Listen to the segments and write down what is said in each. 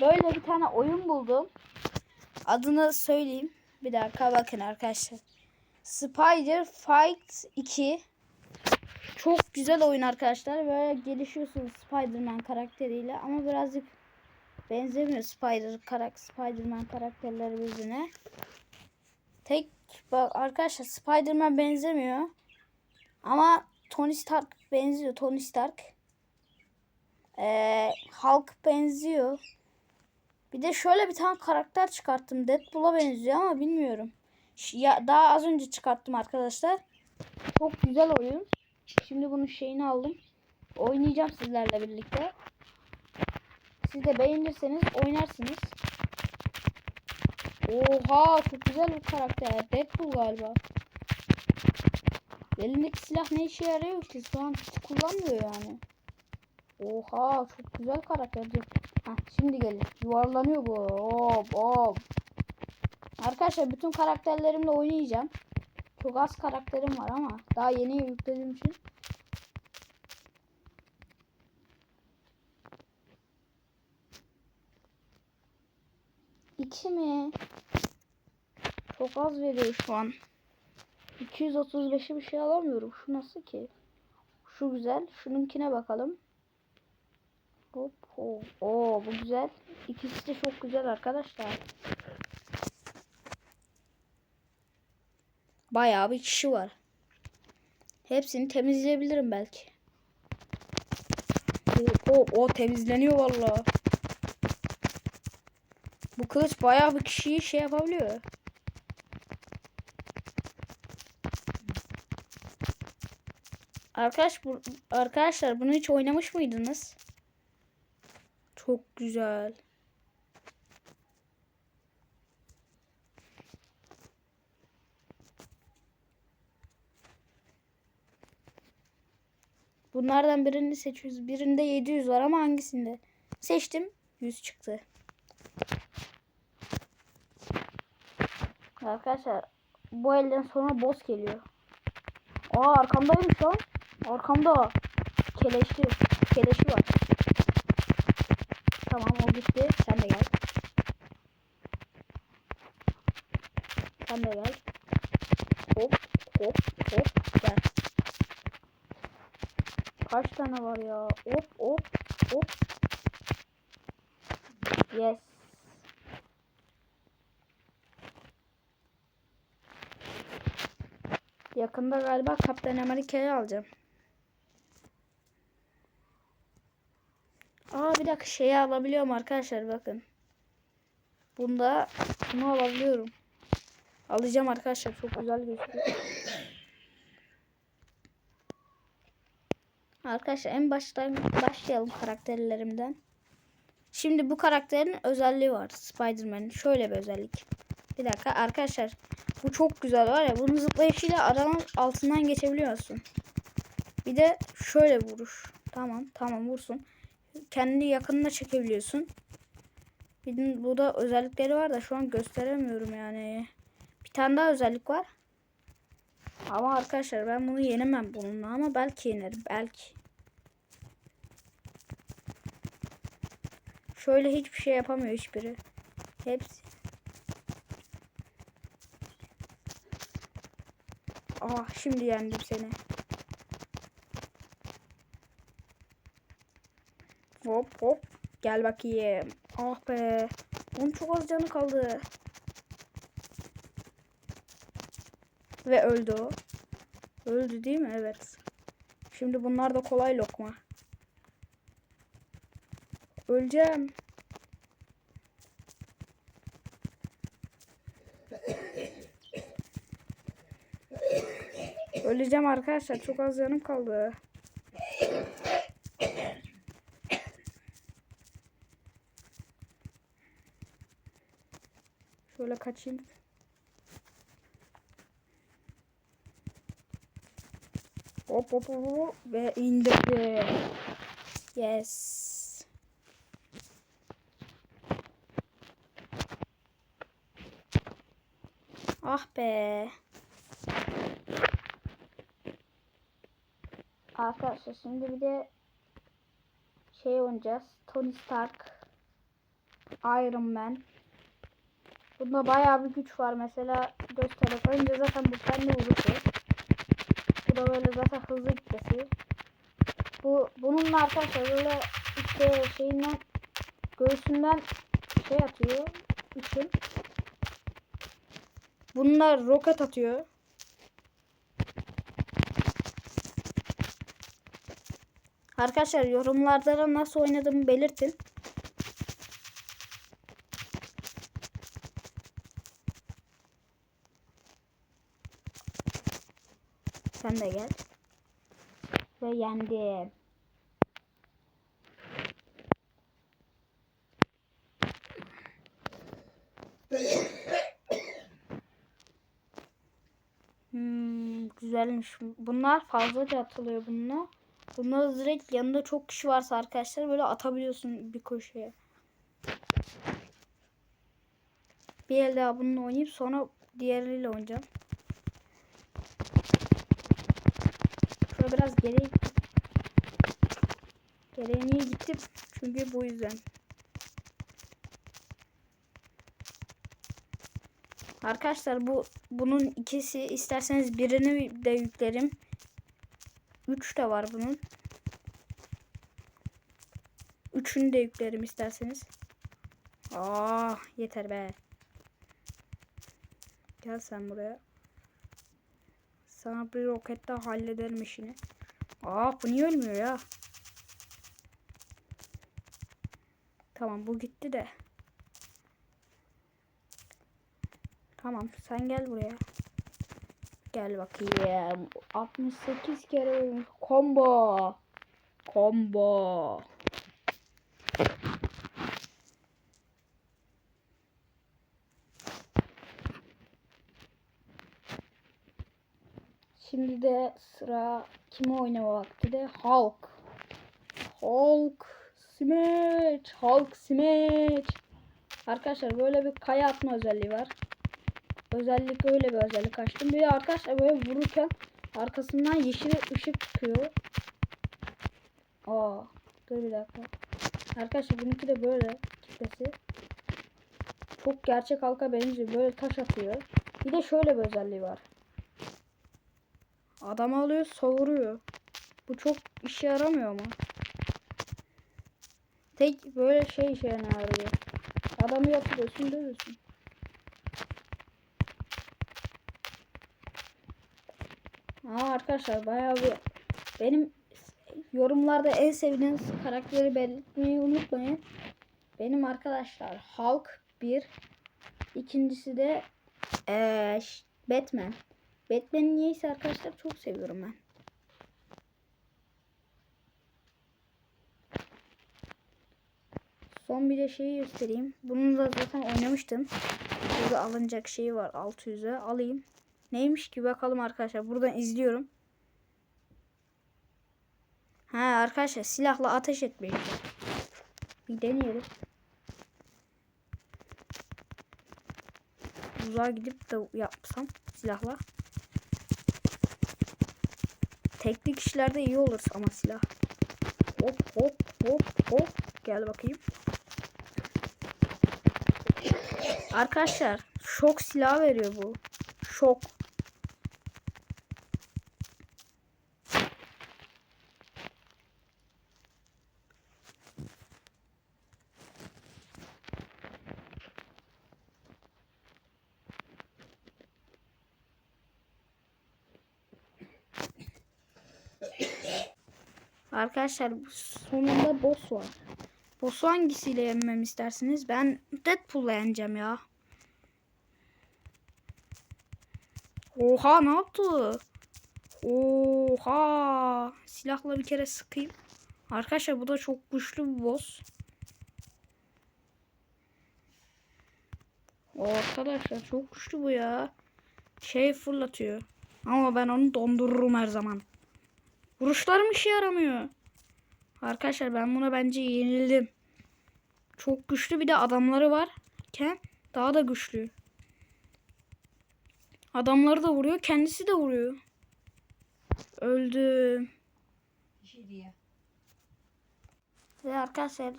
böyle bir tane oyun buldum. Adını söyleyeyim. Bir dakika bakın arkadaşlar. Spider Fight 2. Çok güzel oyun arkadaşlar. Böyle gelişiyorsunuz Spider-Man karakteriyle ama birazcık benzemiyor Spider karak Spider-Man karakterleri birbirine. Tek bak arkadaşlar Spider-Man benzemiyor. Ama Tony Stark benziyor. Tony Stark. Ee, Hulk benziyor. Bir de şöyle bir tane karakter çıkarttım. Deadpool'a benziyor ama bilmiyorum. Ya, daha az önce çıkarttım arkadaşlar. Çok güzel oyun. Şimdi bunun şeyini aldım. Oynayacağım sizlerle birlikte. Siz de beğenirseniz oynarsınız. Oha çok güzel bir karakter. Deadpool galiba. Elindeki silah ne işe yarıyor ki? Şu an hiç kullanmıyor yani. Oha çok güzel karakter. Heh, şimdi gelir. Yuvarlanıyor bu. Hop hop. Arkadaşlar bütün karakterlerimle oynayacağım. Çok az karakterim var ama daha yeni yüklediğim için. İki mi? Çok az veriyor şu an. 235'i bir şey alamıyorum. Şu nasıl ki? Şu güzel. Şununkine bakalım. Hop hop. Oo bu güzel. İkisi de çok güzel arkadaşlar. Bayağı bir kişi var. Hepsini temizleyebilirim belki. Hop o temizleniyor vallahi. Bu kılıç bayağı bir kişiyi şey yapabiliyor. Arkadaş bu, arkadaşlar bunu hiç oynamış mıydınız? Çok güzel. Bunlardan birini seçiyoruz. Birinde 700 var ama hangisinde? Seçtim. 100 çıktı. Arkadaşlar bu elden sonra boss geliyor. Aa arkamdaymış lan. Arkamda. Keleşli. Keleşi var. De gel. Hop hop hop gel. Kaç tane var ya? Hop hop hop. Yes. Yakında galiba Kaptan Amerika'yı alacağım. Aa bir dakika şeyi alabiliyorum arkadaşlar bakın. Bunda bunu alabiliyorum. Alacağım arkadaşlar çok güzel gözüküyor. Arkadaşlar en baştan başlayalım karakterlerimden. Şimdi bu karakterin özelliği var. Spider-Man'in şöyle bir özellik. Bir dakika arkadaşlar. Bu çok güzel var ya. Bunun zıplayışıyla aranın altından geçebiliyorsun. Bir de şöyle vuruş. Tamam tamam vursun. Kendi yakınına çekebiliyorsun. Bir de bu da özellikleri var da şu an gösteremiyorum yani. Tane daha özellik var. Ama arkadaşlar ben bunu yenemem bununla ama belki yenerim belki. Şöyle hiçbir şey yapamıyor hiçbiri. Hepsi. Ah şimdi yendim seni. Hop hop. Gel bakayım. Ah be. Onun çok az canı kaldı. Ve öldü o. Öldü değil mi? Evet. Şimdi bunlar da kolay lokma. Öleceğim. Öleceğim arkadaşlar. Çok az canım kaldı. Şöyle kaçayım. Hop hop hop ve indirdi. Yes. Ah be. Arkadaşlar şimdi bir de şey oynayacağız. Tony Stark. Iron Man. Bunda bayağı bir güç var. Mesela göstereyim. Önce zaten bu kendi vuruşu. Da böyle zaten hızlı gitmesi. Bu bununla arkadaşlar böyle işte şeyinden göğsünden şey atıyor. Üçün. Bunlar roket atıyor. Arkadaşlar yorumlarda nasıl oynadığımı belirtin. Sen de gel. Ve yendim. Hmm, güzelmiş. Bunlar fazlaca atılıyor bununla. Bunları direkt yanında çok kişi varsa arkadaşlar böyle atabiliyorsun bir köşeye. Bir el daha bununla oynayıp sonra diğeriyle oynayacağım. Şöyle biraz. Geriye niye gittim? Çünkü bu yüzden. Arkadaşlar bu bunun ikisi isterseniz birini de yüklerim. 3 de var bunun. Üçünü de yüklerim isterseniz. Aa yeter be. Gel sen buraya. Sana bir roketle hallederim işini. Aa bu niye ölmüyor ya? Tamam bu gitti de. Tamam sen gel buraya. Gel bakayım. 68 kere olmuş. Combo. Combo. Şimdi de sıra kime oynama vakti de Hulk. Hulk smash. Hulk smash. Arkadaşlar böyle bir kaya atma özelliği var. Özellik öyle bir özellik açtım. Bir de arkadaşlar böyle vururken arkasından yeşil ışık çıkıyor. Aa, dur bir dakika. Arkadaşlar benimki de böyle kitlesi. Çok gerçek halka benziyor. Böyle taş atıyor. Bir de şöyle bir özelliği var. Adam alıyor savuruyor. Bu çok işe yaramıyor ama. Tek böyle şey işe yarıyor. Adamı yatırıyorsun dövüyorsun. Aa arkadaşlar bayağı bir benim yorumlarda en sevdiğiniz karakteri belirtmeyi unutmayın. Benim arkadaşlar Hulk bir, ikincisi de eee, ş- Batman. Batman'i niyeyse arkadaşlar çok seviyorum ben. Son bir de şeyi göstereyim. Bunu da zaten oynamıştım. Burada alınacak şey var 600'e alayım. Neymiş ki bakalım arkadaşlar. Buradan izliyorum. Ha arkadaşlar silahla ateş etmeyi. Bir deneyelim. Uzağa gidip de yapsam silahla. Tekli kişilerde iyi olur ama silah. Hop hop hop hop. Gel bakayım. Arkadaşlar şok silah veriyor bu. Şok. Arkadaşlar sonunda boss var. Boss'u hangisiyle yenmem istersiniz? Ben Deadpool'la yeneceğim ya. Oha ne yaptı? Oha. Silahla bir kere sıkayım. Arkadaşlar bu da çok güçlü bir boss. Arkadaşlar çok güçlü bu ya. Şey fırlatıyor. Ama ben onu dondururum her zaman. Vuruşlarım işe yaramıyor. Arkadaşlar ben buna bence yenildim. Çok güçlü bir de adamları varken daha da güçlü. Adamları da vuruyor, kendisi de vuruyor. Öldüm. şey. Ve arkadaşlar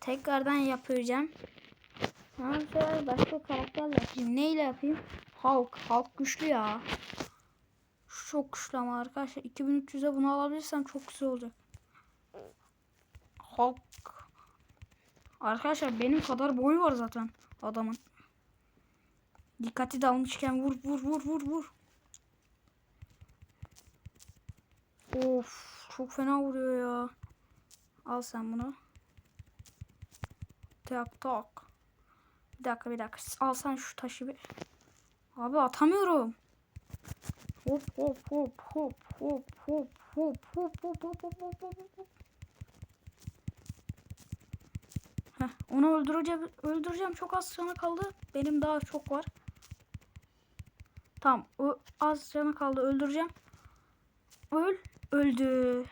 tekrardan yapacağım. Şöyle başka karakterle yapayım. Neyle yapayım? Hulk. Hulk güçlü ya. Çok güçlü ama arkadaşlar. 2300'e bunu alabilirsem çok güzel olacak. Hulk. Arkadaşlar benim kadar boyu var zaten adamın. Dikkati dalmışken vur vur vur vur vur. Of çok fena vuruyor ya. Al sen bunu. Tak tak. Bir dakika bir dakika. Al sen şu taşı bir. Abi atamıyorum. Hop hop hop hop hop hop hop hop hop hop hop hop hop hop. Heh, onu öldüreceğim, öldüreceğim. Çok az canı kaldı. Benim daha çok var. Tamam. O az canı kaldı. Öldüreceğim. Öl. Öldü.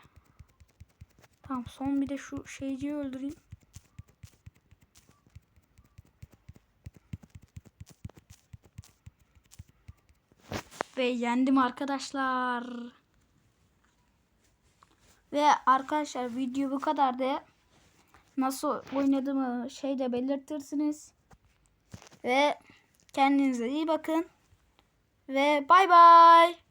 Tamam. Son bir de şu şeyciyi öldüreyim. Ve yendim arkadaşlar. Ve arkadaşlar video bu kadardı. Nasıl oynadığımı şeyde belirtirsiniz. Ve kendinize iyi bakın. Ve bay bay.